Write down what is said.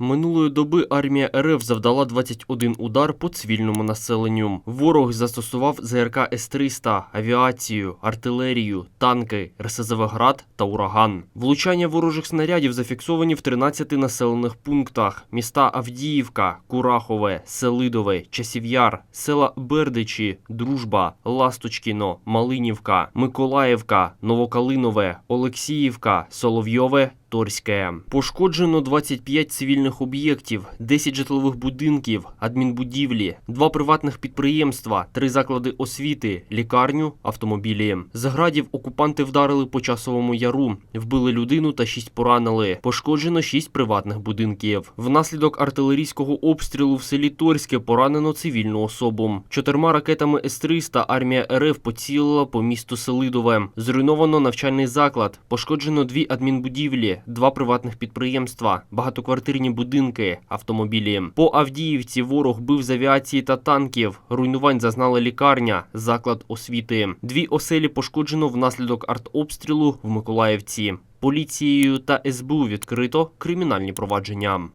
Минулої доби армія РФ завдала 21 удар по цивільному населенню. Ворог застосував ЗРК С-300, авіацію, артилерію, танки, РСЗВ «Град» та ураган. Влучання ворожих снарядів зафіксовані в 13 населених пунктах: міста Авдіївка, Курахове, Селидове, Часів'яр, села Бердичі, Дружба, Ласточкіно, Малинівка, Миколаївка, Новокалинове, Олексіївка, Соловйове. Торське. Пошкоджено 25 цивільних об'єктів, 10 житлових будинків, адмінбудівлі, два приватних підприємства, три заклади освіти, лікарню, автомобілі. З градів окупанти вдарили по часовому яру, вбили людину та шість поранили. Пошкоджено шість приватних будинків. Внаслідок артилерійського обстрілу в селі Торське поранено цивільну особу. Чотирма ракетами С-300 армія РФ поцілила по місту Селидове. Зруйновано навчальний заклад, пошкоджено дві адмінбудівлі, два приватних підприємства, багатоквартирні будинки, автомобілі. По Авдіївці ворог бив з авіації та танків. Руйнувань зазнала лікарня, заклад освіти. Дві оселі пошкоджено внаслідок артобстрілу в Миколаївці. Поліцією та СБУ відкрито кримінальні провадження.